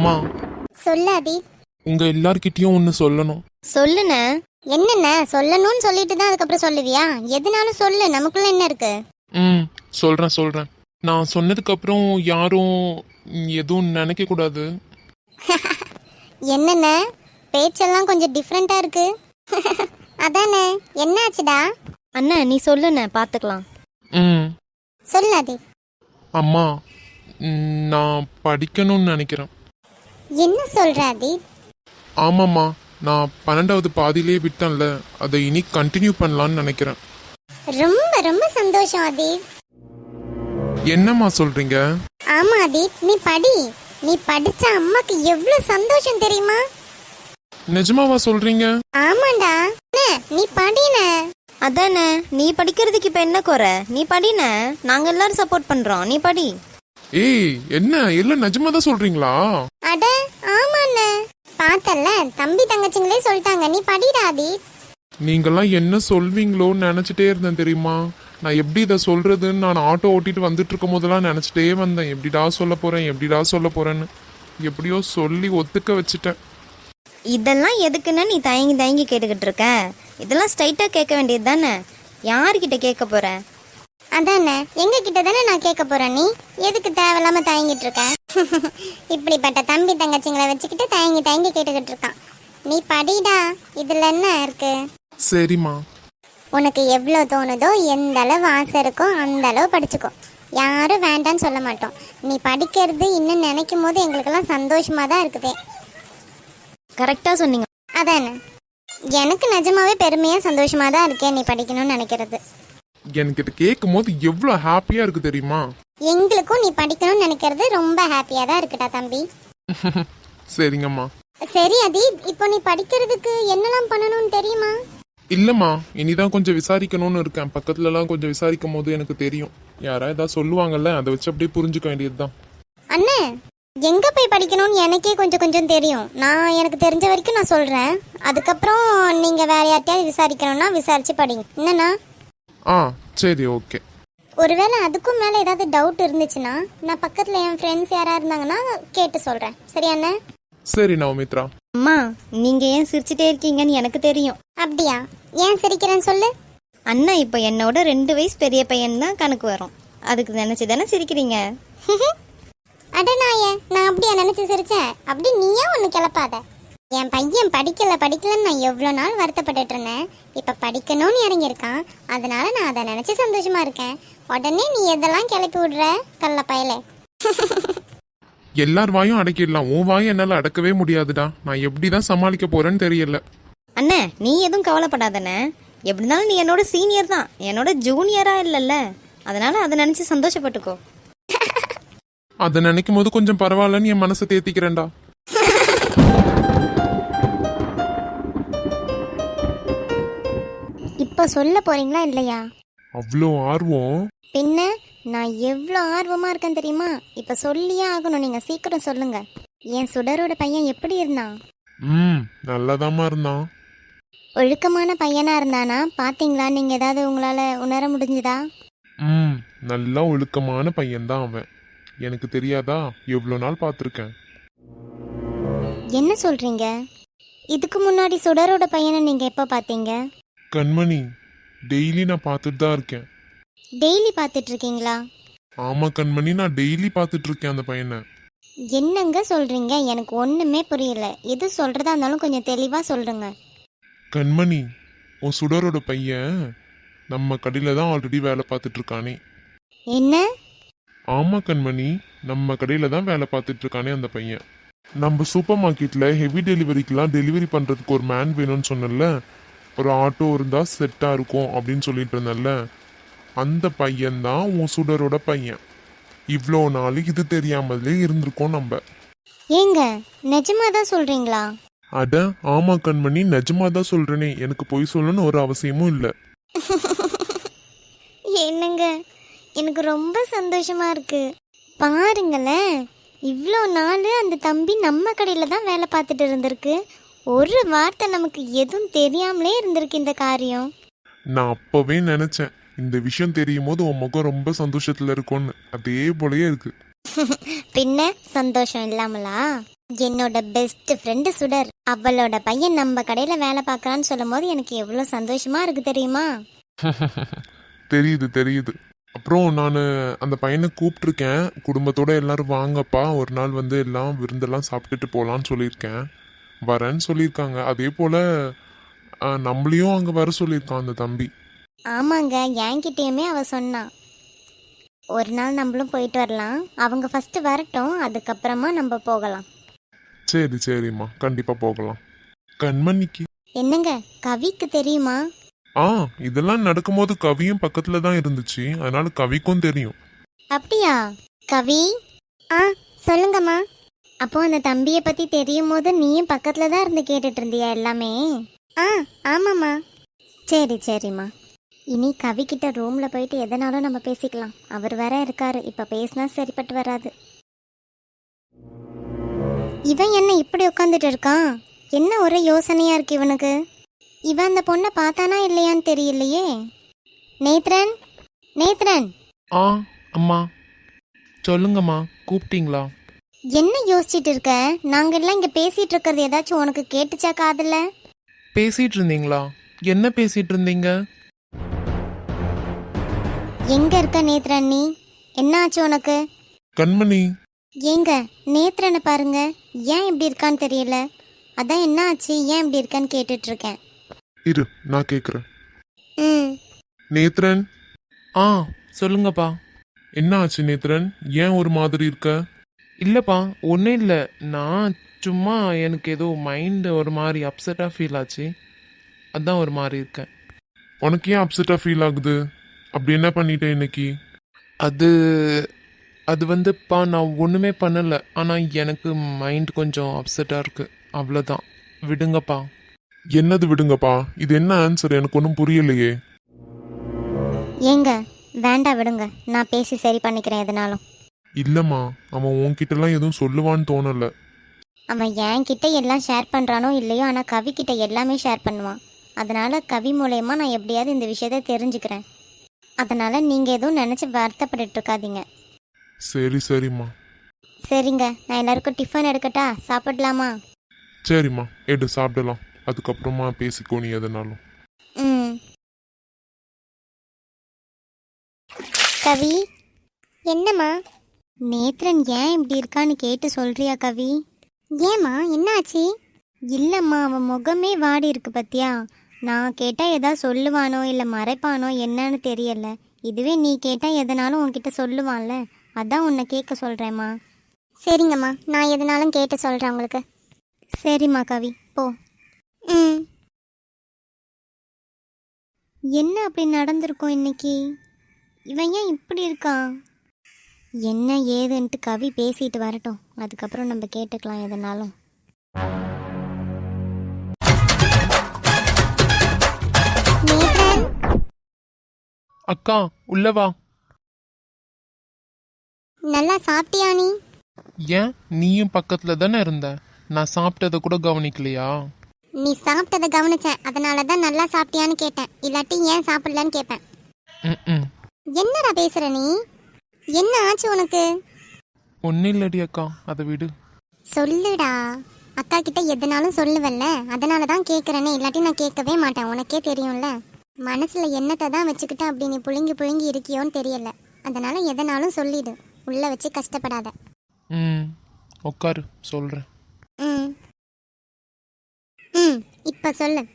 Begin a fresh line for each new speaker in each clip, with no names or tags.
அம்மா.
சொல்லு அதி
உங்க எல்லார்கிட்டயும் ஒன்னு சொல்லணும்.
சொல்லுண்ண.
என்னென்ன சொல்லணும்னு சொல்லிட்டு தான் அதுக்கப்புறம் சொல்லுவியா? எதுனாலும் சொல்லு. நமக்குள்ள என்ன இருக்கு?
ம் சொல்றேன் சொல்றேன். நான் சொன்னதுக்கு அப்புறம் யாரும் எதுவும் நினைக்க கூடாது.
என்னென்ன பேச்செல்லாம் கொஞ்சம் டிஃப்ரெண்டா இருக்கு. அதானே? என்ன ஆச்சுடா
அண்ணா நீ சொல்லுண்ண. பாத்துக்கலாம்.
ம்.
சொல்லு அதி
அம்மா ம், நான் படிக்கணும்னு நினைக்கிறேன்.
என்ன சொல்ற அதி
ஆமாம்மா நான் பன்னெண்டாவது பாதியிலே விட்டேன்ல அதை இனி கண்டினியூ பண்ணலான்னு நினைக்கிறேன்.
ரொம்ப ரொம்ப சந்தோஷம் அதி
என்னம்மா சொல்றீங்க?
ஆமா அதி நீ படி. நீ படிச்ச அம்மாக்கு எவ்வளவு சந்தோஷம் தெரியுமா?
நிஜமாவா சொல்றீங்க?
ஆமாண்டா. அண்ணே, நீ படின.
அதானே நீ படிக்கிறதுக்கு இப்ப என்ன குறை? நீ படிண்ண நாங்க எல்லாரும் சப்போர்ட் பண்றோம். நீ படி.
ஏய் என்ன? எல்லாம் நிஜமா தான் சொல்றீங்களா?
அட ஆமாண்ணே. பார்த்தல்ல தம்பி தங்கச்சிங்களே சொல்லிட்டாங்க. நீ படிடா அதி
நீங்கெல்லாம் என்ன சொல்வீங்களோன்னு நினைச்சிட்டே இருந்தேன் தெரியுமா? நான் எப்படி இதை சொல்றதுன்னு நான் ஆட்டோ ஓட்டிட்டு வந்துட்டு இருக்கும் போதெல்லாம் நினைச்சிட்டே வந்தேன். எப்படிடா சொல்ல போறேன் எப்படிடா சொல்ல போறேன்னு. எப்படியோ சொல்லி ஒத்துக்க வச்சுட்டேன்.
இதெல்லாம் எதுக்குன்னு நீ தயங்கி தயங்கி கேட்டுக்கிட்டு இருக்க. இதெல்லாம் ஸ்ட்ரைட்டா கேட்க வேண்டியது தானே யார்கிட்ட கேட்க போற?
அதானே? எங்க கிட்ட தானே நான் கேட்க போறேன் நீ? எதுக்கு தேவையில்லாம தயங்கிட்டு இருக்க இப்படிப்பட்ட தம்பி தங்கச்சிங்களை வச்சுக்கிட்டு தயங்கி தயங்கி கேட்டுக்கிட்டு இருக்கான். நீ படிடா. இதுல என்ன இருக்கு?
சரிம்மா.
உனக்கு எவ்வளோ தோணுதோ எந்த அளவு ஆசை இருக்கோ அந்த அளவு படிச்சுக்கோ. யாரும் வேண்டான்னு சொல்ல மாட்டோம். நீ படிக்கிறது இன்னும் நினைக்கும் போது எங்களுக்கெல்லாம் சந்தோஷமா தான் இருக்குது.
கரெக்டா சொன்னீங்க.
அதானே? எனக்கு நிஜமாவே பெருமையா சந்தோஷமா தான் இருக்கேன் நீ படிக்கணும்னு நினைக்கிறது.
எனக்கு இது கேட்கும் போது எவ்வளோ ஹாப்பியா இருக்கு தெரியுமா?
எங்களுக்கும் நீ படிக்கணும்னு நினைக்கிறது ரொம்ப ஹாப்பியா தான் இருக்குடா தம்பி.
சரிங்கம்மா.
சரி அதி இப்போ நீ படிக்கிறதுக்கு என்னெல்லாம் பண்ணணும்னு தெரியுமா?
இல்லம்மா இனிதான் கொஞ்சம் விசாரிக்கணும்னு இருக்கேன். பக்கத்துலலாம் கொஞ்சம் விசாரிக்கும் போது எனக்கு தெரியும். யாரா ஏதாவது சொல்லுவாங்கல்ல அதை வச்சு அப்படியே புரிஞ்சுக்க வேண்டியதுதான்.
அண்ணே எங்க போய் படிக்கணும்னு எனக்கே கொஞ்சம் கொஞ்சம் தெரியும். நான் எனக்கு தெரிஞ்ச வரைக்கும் நான் சொல்றேன். அதுக்கப்புறம் நீங்க வேற யார்ட்டையாவது விசாரிக்கணும்னா விசாரிச்சு படிங்க. என்னண்ணா?
ஆ. சரி ஓகே.
ஒருவேளை அதுக்கும் மேல ஏதாவது டவுட் இருந்துச்சுன்னா நான் பக்கத்துல என் ஃப்ரெண்ட்ஸ் யாரா இருந்தாங்கன்னா கேட்டு சொல்றேன். சரியா அண்ணே?
சரி நவமித்ரா.
அம்மா நீங்க ஏன் சிரிச்சிட்டே இருக்கீங்கன்னு எனக்கு தெரியும்.
அப்படியா? ஏன் சிரிக்கிறேன்னு சொல்லு.
அண்ணா இப்போ என்னோட ரெண்டு வயசு பெரிய பையன் தான் கணக்கு வரும். அதுக்கு நினைச்சு தானே சிரிக்கிறீங்க?
அட நாயே நான் அப்படியா நினைச்சு சிரிச்சேன்? அப்படி நீயா ஒண்ணு கிளப்பாத. என் பையன் படிக்கல படிக்கலன்னு நான் எவ்வளோ நாள் வருத்தப்பட்டுட்டு இருந்தேன் இப்போ படிக்கணும்னு இறங்கியிருக்கான். அதனால நான் அதை நினைச்சு சந்தோஷமா இருக்கேன். உடனே நீ எதெல்லாம் கிளப்பி விடுற கள்ள பயலே?
எல்லார் வாயும் அடக்கிடலாம். உன் வாயும் என்னால அடக்கவே முடியாதுடா. நான் எப்படிதான் சமாளிக்க போறேன்னு தெரியல.
அண்ணே நீ எதுவும் கவலைப்படாதண்ணே. எப்படி இருந்தாலும் நீ என்னோட சீனியர் தான். என்னோட ஜூனியரா இல்லைல்ல. அதனால அதை நினைச்சு சந்தோஷப்பட்டுக்கோ.
அதை நினைக்கும் போது கொஞ்சம் பரவாயில்லன்னு என் மனசை தேத்திக்கிறேன்டா.
இப்போ சொல்ல போறீங்களா இல்லையா?
அவ்வளோ ஆர்வம்?
பின்ன நான் எவ்வளோ ஆர்வமா இருக்கேன் தெரியுமா? இப்போ சொல்லியே ஆகணும். நீங்க சீக்கிரம் சொல்லுங்க. என் சுடரோட பையன் எப்படி இருந்தான்?
ம் நல்லாதாம்மா இருந்தான்.
ஒழுக்கமான பையனா இருந்தானா? பாத்தீங்களா? நீங்க ஏதாவது உங்களால உணர முடிஞ்சுதா?
ம் நல்லா ஒழுக்கமான பையன்தான் அவன். எனக்கு தெரியாதா? எவ்வளோ நாள் பார்த்துருக்கேன்
என்ன சொல்றீங்க? இதுக்கு முன்னாடி சுடரோட பையனை நீங்க எப்போ பார்த்தீங்க
கண்மணி டெய்லி நான் பார்த்துட்டு தான் இருக்கேன்.
டெய்லி பார்த்துட்டு இருக்கீங்களா?
ஆமா கண்மணி நான் டெய்லி பார்த்துட்டு இருக்கேன் அந்த பையனை.
என்னங்க சொல்றீங்க? எனக்கு ஒண்ணுமே புரியல. எது சொல்றதா இருந்தாலும் கொஞ்சம் தெளிவா சொல்லுங்க.
கண்மணி உன் சுடரோட பையன் நம்ம கடையில தான் ஆல்ரெடி வேலை பார்த்துட்டு இருக்கானே.
என்ன?
ஆமா கண்மணி நம்ம கடையில தான் வேலை பார்த்துட்டு இருக்கானே அந்த பையன். நம்ம சூப்பர் மார்க்கெட்ல ஹெவி டெலிவரிக்கெல்லாம் டெலிவரி பண்றதுக்கு ஒரு மேன் வேணும்னு சொன்னல ஒரு ஆட்டோ இருந்தா செட்டா இருக்கும் அப்படின்னு சொல்லிட்டு இருந்தேன்ல அந்த பையன் தான் உன் சுடரோட பையன். இவ்வளோ நாள் இது தெரியாமலே இருந்திருக்கோம் நம்ம.
ஏங்க நிஜமா தான் சொல்றீங்களா?
அட ஆமா கண்மணி நிஜமா தான் சொல்றேனே. எனக்கு பொய் சொல்லணும்னு ஒரு அவசியமும் இல்லை.
என்னங்க எனக்கு ரொம்ப சந்தோஷமா இருக்கு. பாருங்களேன் இவ்வளோ நாள் அந்த தம்பி நம்ம கடையில் தான் வேலை பார்த்துட்டு இருந்திருக்கு. ஒரு வார்த்தை நமக்கு எதுவும் தெரியாமலே இருந்திருக்கு இந்த காரியம்.
நான் அப்பவே நினைச்சேன். இந்த விஷயம் தெரியும் போது உன் முகம் ரொம்ப சந்தோஷத்துல இருக்கும்னு. அதே போலயே இருக்கு.
பின்ன சந்தோஷம் இல்லாமலா? என்னோட பெஸ்ட் ஃப்ரெண்டு சுடர். அவளோட பையன் நம்ம கடையில வேலை பார்க்கறான்னு சொல்லும் போது எனக்கு எவ்வளவு சந்தோஷமா இருக்கு தெரியுமா?
தெரியுது தெரியுது. அப்புறம் நான் அந்த பையனை கூப்பிட்ருக்கேன் குடும்பத்தோட எல்லாரும் வாங்கப்பா. ஒரு நாள் வந்து எல்லாம் விருந்தெல்லாம் சாப்பிட்டுட்டு போகலான்னு சொல்லியிருக்கேன். வரேன்னு சொல்லியிருக்காங்க. அதே போல் நம்மளையும் அங்கே வர சொல்லியிருக்கான் அந்த தம்பி.
ஆமாங்க என்கிட்டயுமே அவ சொன்னா. ஒரு நாள் நம்மளும் போயிட்டு வரலாம். அவங்க ஃபர்ஸ்ட் வரட்டும் அதுக்கப்புறமா நம்ம போகலாம்.
சரி சரிம்மா. கண்டிப்பாக போகலாம். கண்மணிக்கு.
என்னங்க கவிக்கு தெரியுமா?
ஆ இதெல்லாம் நடக்கும்போது கவியும் பக்கத்தில் தான் இருந்துச்சு. அதனால கவிக்கும் தெரியும்.
அப்படியா? கவி? ஆ சொல்லுங்கம்மா. அப்போ அந்த தம்பியை பத்தி தெரியும் போது நீயும் பக்கத்துல தான் இருந்து கேட்டுட்டு இருந்தியா எல்லாமே? ஆ ஆமாம்மா. சரி சரிம்மா. இனி கவி கிட்ட ரூம்ல போயிட்டு எதனாலும் நம்ம பேசிக்கலாம். அவர் வேற இருக்காரு. இப்ப பேசினா சரிப்பட்டு வராது. இவன் என்ன இப்படி உட்காந்துட்டு இருக்கான்? என்ன ஒரே யோசனையா இருக்கு இவனுக்கு? இவன் அந்த பொண்ணை பார்த்தானா இல்லையான்னு தெரியலையே. நேத்ரன்? நேத்ரன்?
ஆ அம்மா. சொல்லுங்கம்மா. கூப்பிட்டீங்களா?
என்ன யோசிச்சிட்டு இருக்க? நாங்க எல்லாம் இங்க பேசிட்டு இருக்கிறது ஏதாச்சும் உனக்கு கேட்டுச்சா காதுல?
பேசிட்டு இருந்தீங்களா? என்ன பேசிட்டு இருந்தீங்க?
எங்க இருக்க நேத்ரன் நீ? என்ன ஆச்சு உனக்கு?
கண்மணி.
ஏங்க நேத்ரனை பாருங்க. ஏன் இப்படி இருக்கான்னு தெரியல. அதான் என்ன ஆச்சு ஏன் இப்படி இருக்கான்னு கேட்டுட்டு இருக்கேன்
இரு நான் கேட்குறேன்
ம்.
நேத்ரன்?
ஆ சொல்லுங்கப்பா.
என்ன ஆச்சு நேத்ரன்? ஏன் ஒரு மாதிரி இருக்க?
இல்லைப்பா ஒன்றும் இல்லை. நான் சும்மா எனக்கு ஏதோ மைண்டு ஒரு மாதிரி அப்செட்டாக ஃபீல் ஆச்சு. அதான் ஒரு மாதிரி இருக்கேன்.
உனக்கு ஏன் அப்செட்டாக ஃபீல் ஆகுது? அப்படி என்ன பண்ணிட்டேன் இன்னைக்கு?
அது அது வந்துப்பா நான் ஒன்றுமே பண்ணலை. ஆனால் எனக்கு மைண்ட் கொஞ்சம் அப்செட்டாக இருக்குது அவ்வளோதான் விடுங்கப்பா.
என்னது விடுங்கப்பா? இது என்ன ஆன்சர் எனக்கு ஒன்றும் புரியலையே.
ஏங்க வேண்டாம் விடுங்க. நான் பேசி சரி பண்ணிக்கிறேன் எதனாலும்.
இல்லைம்மா அவன் உன்கிட்டலாம் எதுவும் சொல்லுவான்னு தோணல.
அவன் என் கிட்ட எல்லாம் ஷேர் பண்றானோ இல்லையோ ஆனா கவி கிட்ட எல்லாமே ஷேர் பண்ணுவான். அதனால கவி மூலயமா நான் எப்படியாவது இந்த விஷயத்த தெரிஞ்சுக்கிறேன். அதனால நீங்க எதுவும் நினைச்சு வருத்தப்பட்டுட்டு இருக்காதீங்க.
சரி சரிம்மா.
சரிங்க நான் எல்லாருக்கும் டிஃபன் எடுக்கட்டா? சாப்பிடலாமா?
சரிம்மா எடு சாப்பிடலாம். அதுக்கப்புறமா பேசிக்கோ நீ எதனாலும்.
ம். கவி என்னம்மா? நேத்ரன் ஏன் இப்படி இருக்கான்னு கேட்டு சொல்றியா கவி? ஏம்மா என்னாச்சு? இல்லைம்மா அவன் முகமே வாடி இருக்கு பத்தியா? நான் கேட்டால் ஏதாவது சொல்லுவானோ இல்லை மறைப்பானோ என்னன்னு தெரியல. இதுவே நீ கேட்டால் எதனாலும் உன்கிட்ட சொல்லுவான்ல. அதான் உன்னை கேட்க சொல்கிறேம்மா சரிங்கம்மா நான் எதனாலும் கேட்டு சொல்கிறேன் உங்களுக்கு. சரிம்மா கவி போ. ம். என்ன அப்படி நடந்திருக்கும் இன்னைக்கு? இவன் ஏன் இப்படி இருக்கான்? என்ன ஏதுன்ட்டு கவி பேசிட்டு வரட்டும். அதுக்கப்புறம் நம்ம கேட்டுக்கலாம் எதனாலும்.
அக்கா உள்ள வா.
நல்லா சாப்பிட்டியா நீ?
ஏன்? நீயும் பக்கத்தில் தானே இருந்த? நான் சாப்பிட்டதை கூட கவனிக்கலையா?
நீ சாப்பிட்டதை கவனிச்சேன். அதனால தான் நல்லா சாப்பிட்டியான்னு கேட்டேன். இல்லாட்டி ஏன் சாப்பிடலன்னு கேட்பேன்.
ம் ம்
என்னடா பேசுற நீ? என்ன ஆச்சு உனக்கு?
ஒன்றும் இல்லடி அக்கா. அதை விடு.
சொல்லுடா. அக்கா கிட்ட எதுனாலும் சொல்லுவல்ல. அதனால தான் கேட்குறேனே இல்லாட்டி நான் கேட்கவே மாட்டேன். உனக்கே தெரியும்ல. மனசுல என்னத்தை தான் வச்சுக்கிட்டு அப்படி நீ புழுங்கி புழுங்கி இருக்கியோன்னு தெரியல. அதனால எதனாலும் சொல்லிடு. உள்ள வச்சு கஷ்டப்படாத.
ம். உட்காரு சொல்கிறேன்
ம். ம். இப்ப சொல்லு.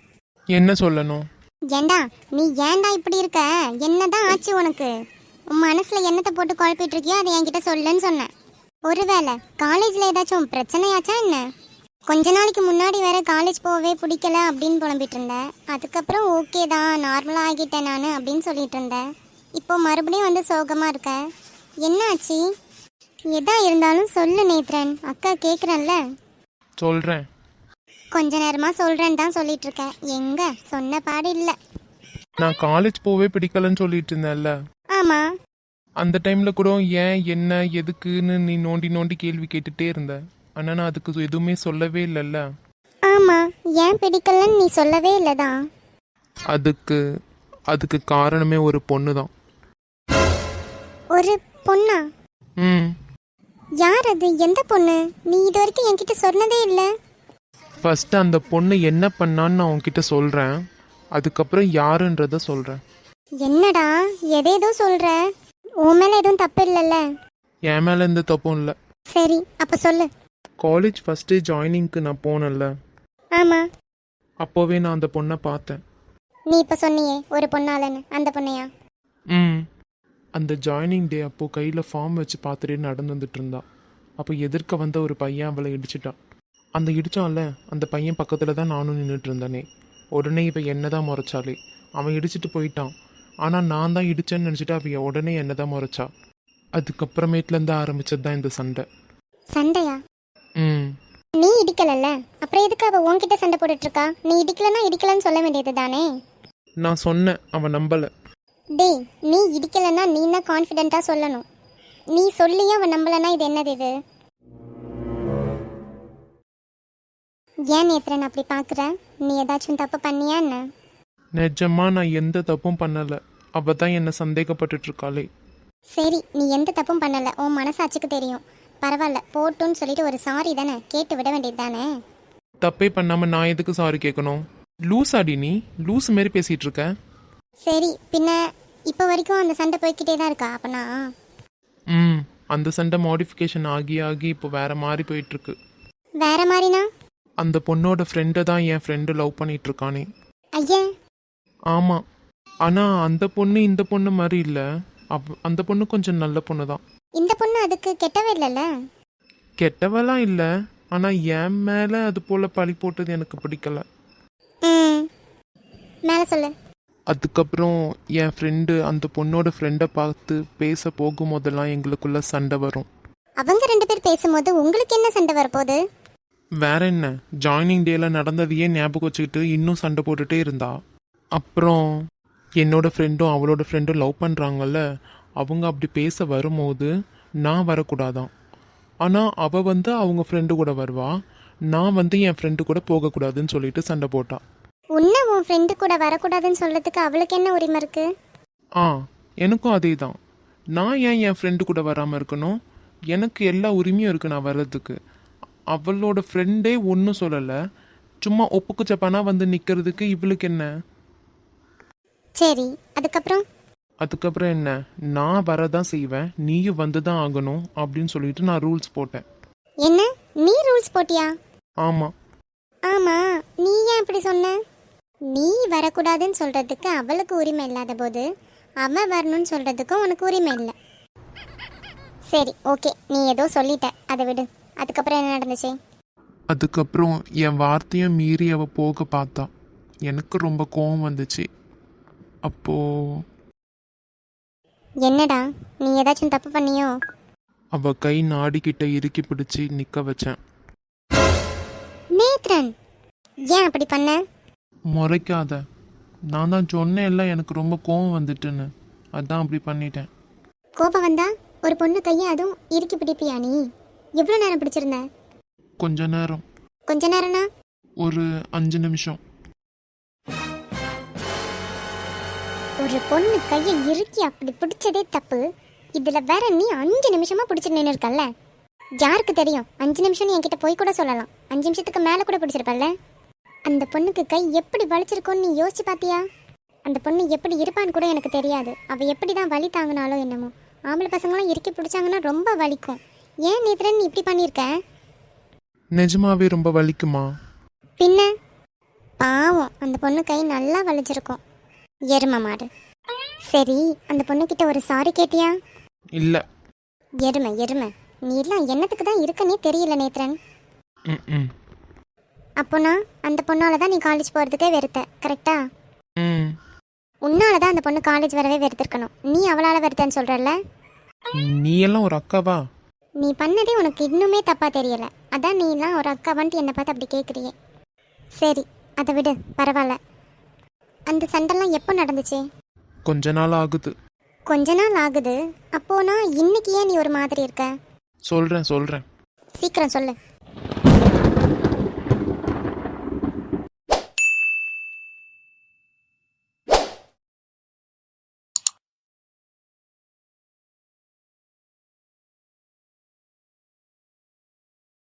என்ன சொல்லணும்?
ஏண்டா? நீ ஏன்டா இப்படி இருக்க? என்னதான் ஆச்சு உனக்கு? உன் மனசுல என்னத்தை போட்டு குழப்பிட்டு இருக்கியோ அதை என்கிட்ட சொல்லுன்னு சொன்னேன். ஒருவேளை காலேஜ்ல ஏதாச்சும் பிரச்சனையாச்சா என்ன? கொஞ்ச நாளைக்கு முன்னாடி வேற காலேஜ் போகவே பிடிக்கல அப்படின்னு புலம்பிட்டு இருந்தேன். அதுக்கப்புறம் ஓகே தான் நார்மலாக ஆகிட்டேன் நான் அப்படின்னு சொல்லிட்டு இருந்தேன். இப்போ மறுபடியும் வந்து சோகமா இருக்க? என்ன ஆச்சு எதா இருந்தாலும் சொல்லு நேத்ரன். அக்கா கேட்குறேன்ல
சொல்கிறேன்
கொஞ்ச நேரமா சொல்றேன்னு தான் சொல்லிட்டு இருக்கேன் எங்க? சொன்ன பாடு இல்லை.
நான் காலேஜ் போவே பிடிக்கலன்னு சொல்லிட்டு இருந்தேன்ல.
ஆமா.
அந்த டைமில் கூட ஏன் என்ன எதுக்குன்னு நீ நோண்டி நோண்டி கேள்வி கேட்டுட்டே இருந்த. ஆனால் நான் அதுக்கு எதுவுமே சொல்லவே இல்லைல்ல.
ஆமா. ஏன் பிடிக்கலன்னு நீ சொல்லவே இல்லதான்
அதுக்கு அதுக்கு காரணமே ஒரு பொண்ணு தான்.
ஒரு பொண்ணா?
ம்.
யார் அது? எந்த பொண்ணு? நீ இது வரைக்கும் என்கிட்ட சொன்னதே இல்லை.
ஃபர்ஸ்ட் அந்த பொண்ணு என்ன பண்ணான்னு நான் உன்கிட்ட சொல்கிறேன் அதுக்கப்புறம் யாருன்றத சொல்கிறேன்
என்னடா எதேதோ சொல்ற? உன் மேல எதுவும் தப்பு இல்லைல்ல?
என் மேலே எந்த தப்பும் இல்லை.
சரி அப்ப சொல்லு.
காலேஜ் ஃபஸ்ட்டு ஜாயினிங்க்கு நான் போனேன்ல.
ஆமா.
அப்போவே நான் அந்த பொண்ணை பார்த்தேன்.
நீ இப்ப சொன்னியே ஒரு பொண்ணாலன்னு அந்த பொண்ணையா?
ம். அந்த ஜாயினிங் டே அப்போது கையில் ஃபார்ம் வச்சு பார்த்துட்டே நடந்து வந்துட்டு இருந்தா. அப்போ எதிர்க்க வந்த ஒரு பையன் அவளை இடிச்சிட்டான். அந்த இடிச்சான்ல அந்த பையன் பக்கத்தில் தான் நானும் நின்றுட்டு இருந்தேனே. உடனே இவ என்ன தான் முறைச்சாலே அவன் இடிச்சிட்டு போயிட்டான். ஆனால் நான் தான் இடிச்சேன்னு நினச்சிட்டு அவ உடனே என்ன தான் முறைச்சா. அதுக்கப்புறமேட்லேருந்து ஆரம்பிச்சது தான் இந்த சண்டை.
சண்டையா?
ம்.
நீ இடிக்கலல்ல? அப்புறம் எதுக்கு அவ உன்கிட்ட சண்டை போட்டுட்டு இருக்கா நீ இடிக்கலன்னா இடிக்கலன்னு சொல்ல வேண்டியது தானே?
நான் சொன்னேன் அவன் நம்பலை.
டேய் நீ இடிக்கலன்னா நீ தான் கான்ஃபிடென்ட்டா சொல்லணும்? நீ சொல்லியே அவன் நம்பலன்னா இது என்னது இது? ஏன் நேத்ரன் அப்படி பார்க்குற நீ ஏதாச்சும் தப்பு பண்ணியா என்ன?
நிஜமா நான் எந்த தப்பும் பண்ணலை. அவள் தான் என்னை சந்தேகப்பட்டுட்டு இருக்காளே
சரி நீ எந்த தப்பும் பண்ணல. உன் மனசாட்சிக்கு தெரியும். பரவாயில்ல போட்டுன்னு சொல்லிட்டு ஒரு சாரி தானே? கேட்டு விட வேண்டியது தானே?
தப்பே பண்ணாமல் நான் எதுக்கு சாரி கேட்கணும்? லூஸ் அடி நீ? லூஸ் மாரி பேசிகிட்டு இருக்க
சரி பின்ன இப்போ வரைக்கும் அந்த சண்டை போய்க்கிட்டே தான் இருக்கா அப்பனா?
ம் அந்த சண்டை மாடிஃபிகேஷன் ஆகி ஆகி இப்போ வேற மாதிரி போயிட்டு இருக்கு
வேற மாதிரினா
அந்த பொண்ணோட ஃப்ரெண்டை தான் என் ஃப்ரெண்டு லவ் பண்ணிட்டு இருக்கானே
ஐயா
ஆமாம் ஆனால் அந்த பொண்ணு இந்த பொண்ணு மாதிரி இல்லை. அவ் அந்த பொண்ணு கொஞ்சம் நல்ல பொண்ணு தான்
இந்த பொண்ணு அதுக்கு கெட்டவே இல்லைல்ல
கெட்டவெல்லாம் இல்லை. ஆனால் என் மேலே அது போல் பழி போட்டது எனக்கு பிடிக்கல.
ம். மேலே சொல்லு.
அதுக்கப்புறம் என் ஃப்ரெண்டு அந்த பொண்ணோட ஃப்ரெண்டை பார்த்து பேச போகும்போதெல்லாம் எங்களுக்குள்ள சண்டை வரும்.
அவங்க ரெண்டு பேர் பேசும்போது உங்களுக்கு என்ன சண்டை வரப்போகுது?
வேற என்ன? ஜாயினிங் டேல நடந்ததையே ஞாபகம் வச்சுக்கிட்டு இன்னும் சண்டை போட்டுட்டே இருந்தா? அப்புறம் என்னோட ஃப்ரெண்டும் அவளோட ஃப்ரெண்டும் லவ் பண்ணுறாங்கல்ல அவங்க அப்படி பேச வரும்போது நான் வரக்கூடாதான். ஆனால் அவள் வந்து அவங்க ஃப்ரெண்டு கூட வருவா நான் வந்து என் ஃப்ரெண்டு கூட போகக்கூடாதுன்னு சொல்லிட்டு சண்டை போட்டா.
உன்னை உன் ஃப்ரெண்டு கூட வரக்கூடாதுன்னு சொல்றதுக்கு அவளுக்கு என்ன உரிமை இருக்கு?
ஆ எனக்கும் அதே தான் நான் ஏன் என் ஃப்ரெண்டு கூட வராமல் இருக்கணும்? எனக்கு எல்லா உரிமையும் இருக்குது நான் வர்றதுக்கு. அவளோட ஃப்ரெண்டே ஒன்றும் சொல்லலை. சும்மா ஒப்புக்கு சப்பானா வந்து நிற்கிறதுக்கு இவளுக்கு என்ன?
சரி அதுக்கப்புறம்?
அதுக்கப்புறம் என்ன? நான் வரதான் செய்வேன். நீயும் வந்து தான் ஆகணும் அப்படின்னு சொல்லிட்டு நான் ரூல்ஸ் போட்டேன்.
என்ன? நீ ரூல்ஸ் போட்டியா?
ஆமாம்
ஆமா. நீ ஏன் அப்படி சொன்ன? நீ வரக்கூடாதுன்னு சொல்றதுக்கு அவளுக்கு உரிமை இல்லாத போது அவ வரணும்னு சொல்றதுக்கும் உனக்கு உரிமை இல்லை. சரி ஓகே. நீ ஏதோ சொல்லிட்ட. அதை விடு. அதுக்கப்புறம் என்ன நடந்துச்சு?
அதுக்கப்புறம் என் வார்த்தையும் மீறி அவள் போக பார்த்தா. எனக்கு ரொம்ப கோவம் வந்துச்சு. அப்போது
என்னடா நீ ஏதாச்சும் தப்பு பண்ணியோ?
அவள் கை நாடிக்கிட்ட இறுக்கி பிடிச்சி நிற்க வச்சேன்.
நேத்ரன் ஏன் அப்படி பண்ண?
முறைக்காத. நான் தான் சொன்னேன்ல எனக்கு ரொம்ப கோவம் வந்துட்டுன்னு. அதான் அப்படி பண்ணிட்டேன்.
கோபம் வந்தா ஒரு பொண்ணு கையை அதுவும் இறுக்கி பிடிப்பியா நீ? எவ்வளோ நேரம் பிடிச்சிருந்த?
கொஞ்ச நேரம்.
கொஞ்ச நேரம்னா?
ஒரு அஞ்சு நிமிஷம்.
ஒரு பொண்ணு கையை இறுக்கி அப்படி பிடிச்சதே தப்பு. இதுல வேற நீ அஞ்சு நிமிஷமா பிடிச்சிட்டு நின்று இருக்கல்ல? யாருக்கு தெரியும்? அஞ்சு நிமிஷம் என்கிட்ட போய் கூட சொல்லலாம். அஞ்சு நிமிஷத்துக்கு மேல கூட பிடிச்சிருப்பல்ல? அந்த பொண்ணுக்கு கை எப்படி வலிச்சிருக்கோன்னு நீ யோசிச்சு பாத்தியா? அந்த பொண்ணு எப்படி இருப்பான்னு கூட எனக்கு தெரியாது. அவ எப்படி தான் வலி தாங்கினாலோ என்னமோ. ஆம்பளை பசங்களாம் இறுக்கி பிடிச்சாங்கன்னா ரொம்ப வலிக்கும். ஏன் நேத்திரன் நீ இப்படி பண்ணியிருக்க
நிஜமாவே ரொம்ப வலிக்குமா?
பின்ன? பாவம் அந்த பொண்ணு கை நல்லா வலிச்சிருக்கும். எரும மாடு. சரி அந்த பொண்ணுகிட்ட ஒரு சாரி கேட்டியா?
இல்லை.
எருமை எருமை. நீ எல்லாம் என்னத்துக்கு தான் இருக்கனே தெரியல நேத்ரன்.
ம்
அப்போனா அந்த பொண்ணால தான் நீ காலேஜ் போகிறதுக்கே வெறுத்த கரெக்டா
ம்.
உன்னால தான் அந்த பொண்ணு காலேஜ் வரவே வெறுத்திருக்கணும். நீ அவளால வெறுத்தன்னு சொல்கிறல்ல
நீ எல்லாம் ஒரு அக்காவா?
நீ பண்ணதே உனக்கு இன்னுமே தப்பா தெரியல. அதான் நீ எல்லாம் ஒரு அக்காவான்ட்டு என்னை பார்த்து அப்படி கேட்குறியே சரி அதை விடு பரவாயில்ல. அந்த சண்டைலாம் எப்போ நடந்துச்சு?
கொஞ்ச நாள் ஆகுது.
கொஞ்ச நாள் ஆகுது? அப்போனா இன்னைக்கு ஏன் நீ ஒரு மாதிரி இருக்க?
சொல்கிறேன் சொல்கிறேன்
சீக்கிரம் சொல்லு.